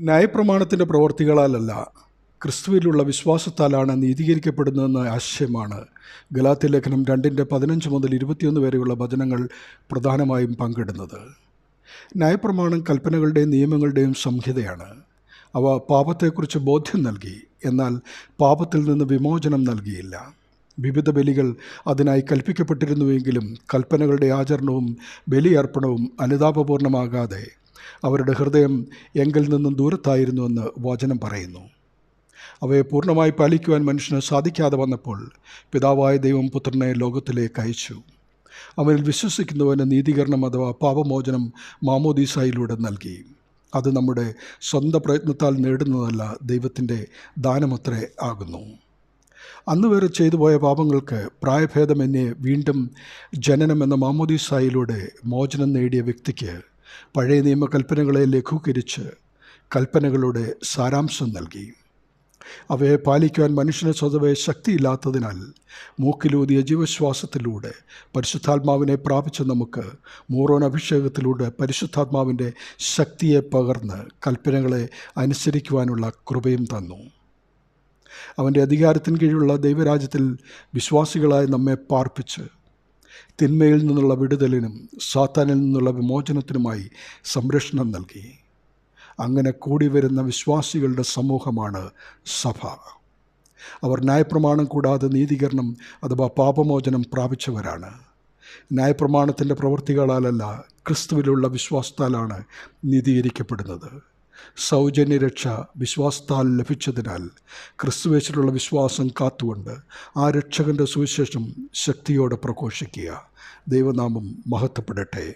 ന്യായപ്രമാണത്തിന്റെ പ്രവർത്തികളാലല്ല ക്രിസ്തുവിലുള്ള വിശ്വാസത്താലാണ് നീതീകരിക്കപ്പെടുന്നതെന്ന ആശയമാണ്. ഗലാത്തി ലേഖനം രണ്ടിന്റെ പതിനഞ്ച് മുതൽ ഇരുപത്തിയൊന്ന് വരെയുള്ള വചനങ്ങൾ പ്രധാനമായും പങ്കിടുന്നത്. ന്യായപ്രമാണം കൽപ്പനകളുടെയും നിയമങ്ങളുടെയും സംഹിതയാണ്. അവ പാപത്തെക്കുറിച്ച് ബോധ്യം നൽകി എന്നാൽ പാപത്തിൽ നിന്ന് വിമോചനം നൽകിയില്ല. വിവിധ ബലികൾ അതിനായി കൽപ്പിക്കപ്പെട്ടിരുന്നുവെങ്കിലും കൽപ്പനകളുടെ ആചരണവും ബലിയർപ്പണവും അനുതാപപൂർണമാകാതെ അവരുടെ ഹൃദയം എങ്കിൽ നിന്നും ദൂരത്തായിരുന്നുവെന്ന് വചനം പറയുന്നു. അവയെ പൂർണമായി പാലിക്കുവാൻ മനുഷ്യന് സാധിക്കാതെ വന്നപ്പോൾ പിതാവായ ദൈവം പുത്രനെ ലോകത്തിലേക്ക് അയച്ചു. അവനിൽ വിശ്വസിക്കുന്നവന് നീതീകരണം അഥവാ പാപമോചനം മാമോദീസായിലൂടെ നൽകി. അത് നമ്മുടെ സ്വന്തം പ്രയത്നത്താൽ നേടുന്നതല്ല ദൈവത്തിന്റെ ദാനമത്രേ ആകുന്നു. അന്ന് വരെ ചെയ്തു പോയ പാപങ്ങൾക്ക് പ്രായഭേദമെന്നെ വീണ്ടും ജനനം എന്ന മാമോദീസായിലൂടെ മോചനം നേടിയ വ്യക്തിക്ക് പഴയ നിയമകൽപ്പനകളെ ലഘൂകരിച്ച് കൽപ്പനകളുടെ സാരാംശം നൽകി. അവയെ പാലിക്കുവാൻ മനുഷ്യന് സ്വതവേ ശക്തിയില്ലാത്തതിനാൽ മൂക്കിലൂതിയ ജീവശ്വാസത്തിലൂടെ പരിശുദ്ധാത്മാവിനെ പ്രാപിച്ച നമുക്ക് മൂറോൻ അഭിഷേകത്തിലൂടെ പരിശുദ്ധാത്മാവിന്റെ ശക്തിയെ പകർന്ന് കൽപ്പനകളെ അനുസരിക്കുവാനുള്ള കൃപയും തന്നു. അവന്റെ അധികാരത്തിന് കീഴിലുള്ള ദൈവരാജ്യത്തിൽ വിശ്വാസികളായി നമ്മെ പാർപ്പിച്ച് തിന്മയിൽ നിന്നുള്ള വിടുതലിനും സാത്താനിൽ നിന്നുള്ള വിമോചനത്തിനുമായി സംരക്ഷണം നൽകി. അങ്ങനെ കൂടി വരുന്ന വിശ്വാസികളുടെ സമൂഹമാണ് സഭ. അവർ ന്യായപ്രമാണം കൂടാതെ നീതീകരണം അഥവാ പാപമോചനം പ്രാപിച്ചവരാണ്. ന്യായപ്രമാണത്തിന്റെ പ്രവൃത്തികളാലല്ല ക്രിസ്തുവിലുള്ള വിശ്വാസത്താലാണ് നീതീകരിക്കപ്പെടുന്നത്. സൗജന്യ രക്ഷ വിശ്വാസത്താൽ ലഭിച്ചതിനാൽ ക്രിസ്തുവേശിലുള്ള വിശ്വാസം കാത്തുകൊണ്ട് ആ രക്ഷകന്റെ സുവിശേഷം ശക്തിയോടെ പ്രഘോഷിക്കുക. ദൈവനാമം മഹത്വപ്പെടട്ടെ.